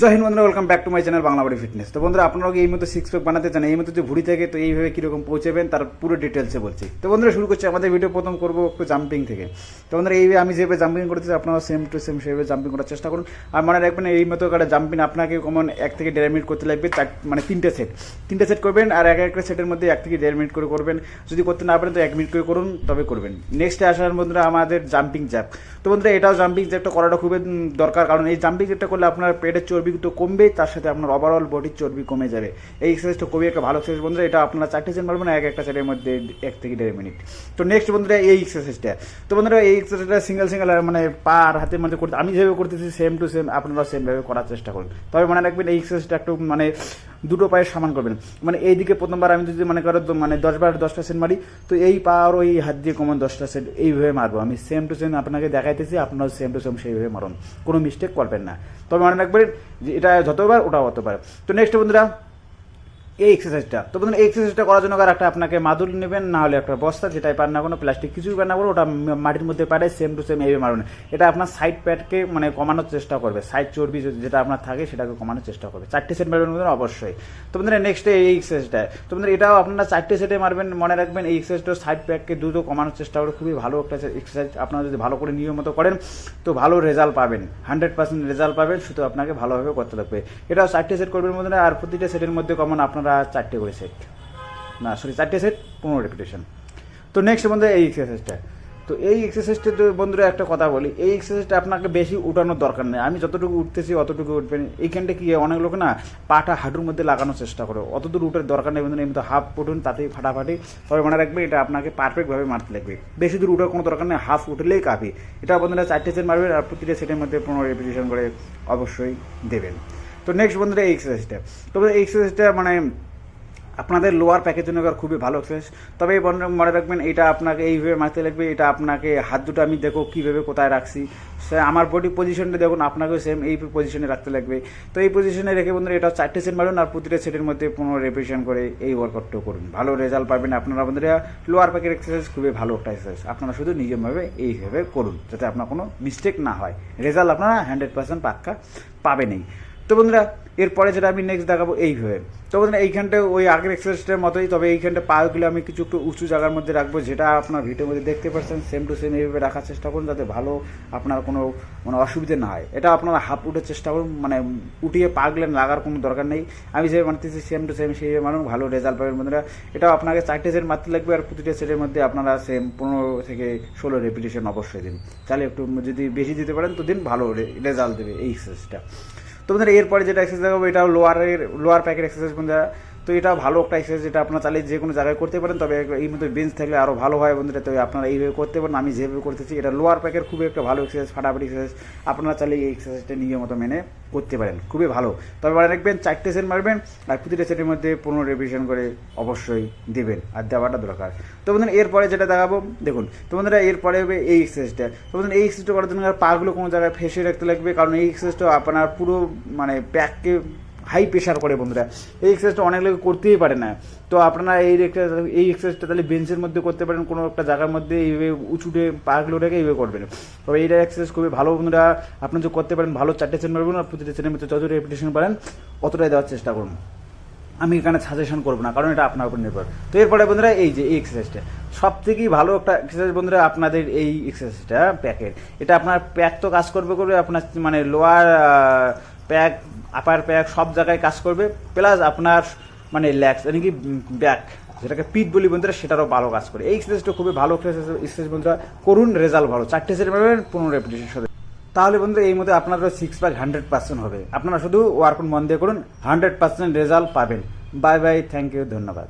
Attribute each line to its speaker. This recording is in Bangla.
Speaker 1: জয় হিন্দ বন্ধুরা welcome back to my channel Bangla body fitness তো বন্ধুরা আপনারা এই মতো সিক্স প্যাক বানাতে চান? এই মতো যে ভুড়ি থেকে, তো এইভাবে কীরকম পৌঁছাবেন, তার পুরো ডিটেলসে বলছি। তো বন্ধুরা, শুরু করছি আমাদের ভিডিও প্রথম করব একটু জাম্পিং থেকে। তো বন্ধুরা, এইভাবে আমি যেভাবে জাম্পিং করতেছি আপনারা সেম টু সেম সেভাবে জাম্পিং করার চেষ্টা করুন। আর মনে রাখবেন, এই মতো করে জাম্পিং আপনাকে কমন এক থেকে দেড় মিনিট করতে লাগবে, চার মানে তিনটে সেট তিনটে সেট করবেন, আর এক একটা সেটের মধ্যে এক থেকে দেড় মিনিট করে করবেন। যদি করতে না পারেন, তো এক মিনিট করে করুন, তবে করবেন। নেক্সটে আসার বন্ধুরা, আমাদের জাম্পিং জ্যাপ তো বন্ধুরা, এটাও জাম্পিং জ্যাপটা করাটা খুবই দরকার, কারণ এই জাম্পিং জ্যাপটা করলে আপনার পেটের চর্বি তো কমবে, তার সাথে আপনার ওভারঅল বডির চর্বি কমে যাবে। এই এক্সারসাইজটা খুবই একটা ভালো এক্সারসাইজ বন্ধুরা, এটা আপনারা চারটে সেট পারবেন এক একটা সেটের মধ্যে এক থেকে দেড় মিনিট। তো নেক্সট বন্ধুরা, এই এক্সারসাইজটা তো বন্ধুরা, এই এক্সারসাইজটা সিঙ্গেল সিঙ্গেল মানে পা আর হাতের মধ্যে করতে আমি যেভাবে করতেছি সেম টু সেম আপনারা সেমভাবে করার চেষ্টা করুন। তবে মনে রাখবেন, এই এক্সারসাইজটা একটু মানে দুটো পায়ের সমান করবেন। মানে এই দিকে প্রথমবার আমি যদি মনে করো মানে দশ বার দশটা সেট মারি, তো এই পা আর ওই হাত দিয়ে কমন দশটা সেট এইভাবে মারবো। আমি সেম টু সেম আপনাকে দেখাইতেছি, আপনারাও সেম টু সেম সেইভাবে মারুন। কোনো মিস্টেক করবেন না। তবে মনে রাখবেন যে এটা যতবার, ওটাও অতবার তো নেক্সট বন্ধুরা এই এক্সারসাইজটা তো বন্ধুরা, এই এক্সারসাইজটা করার জন্য একটা আপনাকে মাদুর নেবেন, না হলে একটা বস্তা, যেটাই পার না কোনো, প্লাস্টিক কিছুই পার না কোনো, ওটা মাটির মধ্যে পারে সেম টু সেম এইভাবে মারুন। এটা আপনার সাইড প্যাডকে মানে কমানোর চেষ্টা করবে। সাইড চর্বি যেটা আপনার থাকে, সেটাকে কমানোর চেষ্টা করবে। চারটে সেট মারবেন বন্ধুরা, অবশ্যই। তো বন্ধুরা নেক্সট এই এক্সারসাইজটা তো বন্ধুরা, এটাও আপনারা চারটে সেটে মারবেন, মনে রাখবেন, এই এক্সারসাইজটা সাইড প্যাককে দ্রুত কমানোর চেষ্টা করে খুবই ভালো একটা এক্সারসাইজ আপনারা যদি ভালো করে নিয়ম মতো করেন, তো ভালো রেজাল্ট পাবেন। হান্ড্রেড পার্সেন্ট রেজাল্ট পাবেন, শুধু আপনাকে ভালোভাবে করতে লাগবে। এটাও চারটে সেট করবেন বন্ধুরা, আর প্রতিটা সেটের মধ্যে কমন আপনারা চারটে করে সেট না সরি চারটে সেট পনেরো রেপিটেশন তো নেক্সট বন্ধু এই এক্সারসাইজটা তো এই এক্সারসাইজটা তো বন্ধুরা একটা কথা বলি, এই এক্সারসাইজটা আপনাকে বেশি উঠানোর দরকার নেই। আমি যতটুকু উঠতেছি, অতটুকু উঠবেন। এইখানটা কি, অনেক লোক না পাটা হাঁটুর মধ্যে লাগানোর চেষ্টা করে। অতদূর উঠার দরকার নেই বন্ধু এমনি তো হাফ উঠুন, তাতেই ফাটাফাটি। তবে মনে রাখবে, এটা আপনাকে পারফেক্টভাবে মারতে লাগবে। বেশি দূর উঠার কোনো দরকার নেই হাফ উঠলেই কাফি এটা বন্ধুরা চারটে সেট মারবেন আর প্রতিটা সেটের মধ্যে পনেরো রেপিটেশন করে অবশ্যই দেবেন। তো নেক্সট বন্ধুরা এই এক্সারসাইজটা এই এক্সারসাইজটা মানে আপনাদের লোয়ার প্যাকের জন্য খুবই ভালো এক্সারসাইজ তবে মনে রাখবেন, এটা আপনাকে এইভাবে মারতে লাগবে, এটা আপনাকে হাত দুটো আমি দেখো কীভাবে কোথায় রাখছি। আমার বডি পজিশনটা দেখুন, আপনাকেও সেম এই পজিশনে রাখতে লাগবে। তো এই পজিশনে রেখে বন্ধুরা এটা চারটে সেট মারুন আর প্রতিটা সেটের মধ্যে পনেরো রেপিটেশন করে এই ওয়ার্কআউটটাও করুন। ভালো রেজাল্ট পাবেন আপনারা বন্ধুরা। লোয়ার প্যাকের এক্সারসাইজ খুবই ভালো একটা এক্সারসাইজ আপনারা শুধু নিজেভাবে এইভাবে করুন, যাতে আপনার কোনো মিস্টেক না হয়। রেজাল্ট আপনারা হান্ড্রেড পার্সেন্ট পাক্কা পাবেনই। তো বন্ধুরা, এরপরে যেটা আমি নেক্সট দেখাবো এইভাবে। তো বন্ধুরা, এইখানটা ওই আগের এক্সারসাইজটার মতোই, তবে এইখানটা পাগুলো আমি কিছু একটু উঁচু জায়গার মধ্যে রাখব, যেটা আপনার ভিডিওর মধ্যে দেখতে পাচ্ছেন সেম টু সেম এইভাবে রাখার চেষ্টা করুন, যাতে ভালো আপনার কোনো মানে অসুবিধা না হয়। এটা আপনারা হাফ উঠার চেষ্টা করুন মানে উঠিয়ে পাগলেন লাগার কোনো দরকার নেই। আমি যে মারতেছি সেম টু সেম সেইভাবে মানুষ ভালো রেজাল্ট পাবেন বন্ধুরা। এটাও আপনাকে চারটে সেট মারতে লাগবে আর প্রতিটা সেটের মধ্যে আপনারা সেম পনেরো থেকে ষোলো রেপিটেশন অবশ্যই দিন। তাহলে একটু যদি বেশি দিতে পারেন, তো দিন ভালো রেজাল্ট দেবে এই এক্সারসাইজটা তো বন্ধুরা এরপরে যেটা এক্সারসাইজ দেখাবো এটা লোয়ারের লোয়ার প্যাকের এক্সারসাইজ বন্ধুরা। তো এটা ভালো একটা এক্সারসাইজ যেটা আপনারা চাইলে যে কোনো জায়গায় করতে পারেন, তবে এই মতো বেঞ্চ থাকলে আরও ভালো হয় বন্ধুরা। তো আপনারা এইভাবে করতে পারেন, আমি যেভাবে করতেছি, এটা লোয়ার প্যাকের খুবই একটা ভালো এক্সারসাইজ ফাটাফাটি এক্সারসাইজ আপনারা চাইলে এই এক্সারসাইজটা নিজের মতো মেনে করতে পারেন, খুবই ভালো। তবে মনে রাখবেন, চারটে সেট মারবেন আর প্রতিটা সেটের মধ্যে পনেরো রিভিশন করে অবশ্যই দেবেন আর দেওয়াটা দরকার। তো বন্ধুরা, এরপরে যেটা দেখাবো, দেখুন, তো বন্ধুরা, এরপরে হবে এই এক্সারসাইজটা তো বন্ধুরা, এই এক্সারসাইজটা করার জন্য পাগুলো কোনো জায়গায় ফেসে রাখতে লাগবে, কারণ এই এক্সারসাইজটা আপনার পুরো মানে ব্যাককে হাই প্রেশার করে বন্ধুরা। এই এক্সারসাইজটা অনেক লোক করতেই পারে না। তো আপনারা এই এই এক্সারসাইজটা তাহলে বেঞ্চের মধ্যে করতে পারেন, কোনো একটা জায়গার মধ্যে এইভাবে উঁচুটে পাগুলো রেখে এইভাবে করবেন। তবে এইটা এক্সারসাইজ খুবই ভালো বন্ধুরা। আপনি যদি করতে পারেন ভালো চারটে সেট পারবেন আর প্রতিটা সেটের মধ্যে যত রেপিটেশন পারেন অতটাই দেওয়ার চেষ্টা করুন। আমি এখানে সাজেশন করব না, কারণ এটা আপনার উপর নির্ভর। তো এরপরে বন্ধুরা এই যে এই এক্সারসাইজটা সব থেকেই ভালো একটা এক্সারসাইজ বন্ধুরা আপনাদের এই এক্সারসাইজটা প্যাকের এটা আপনার প্যাক তো কাজ করবে করবে আপনার মানে লোয়ার প্যাক আপার প্যাক সব জায়গায় কাজ করবে প্লাস আপনার মানে ল্যাক্স মানে কি ব্যাক যেটাকে পিট বলি বন্ধুরা, সেটারও ভালো কাজ করে। এই এক্সারসাইজটা খুবই ভালো এক্সারসাইজ বন্ধুরা, করুন রেজাল্ট ভালো। চারটে সেট পাবেন পনেরো রেপিটেশন সাথে তাহলে বন্ধুরা, এই মধ্যে আপনাদের সিক্স প্যাক হান্ড্রেড পার্সেন্ট হবে। আপনারা শুধু ওয়ার্কআউট মন দিয়ে করুন হান্ড্রেড পার্সেন্ট রেজাল্ট পাবেন। বাই বাই থ্যাংক ইউ ধন্যবাদ।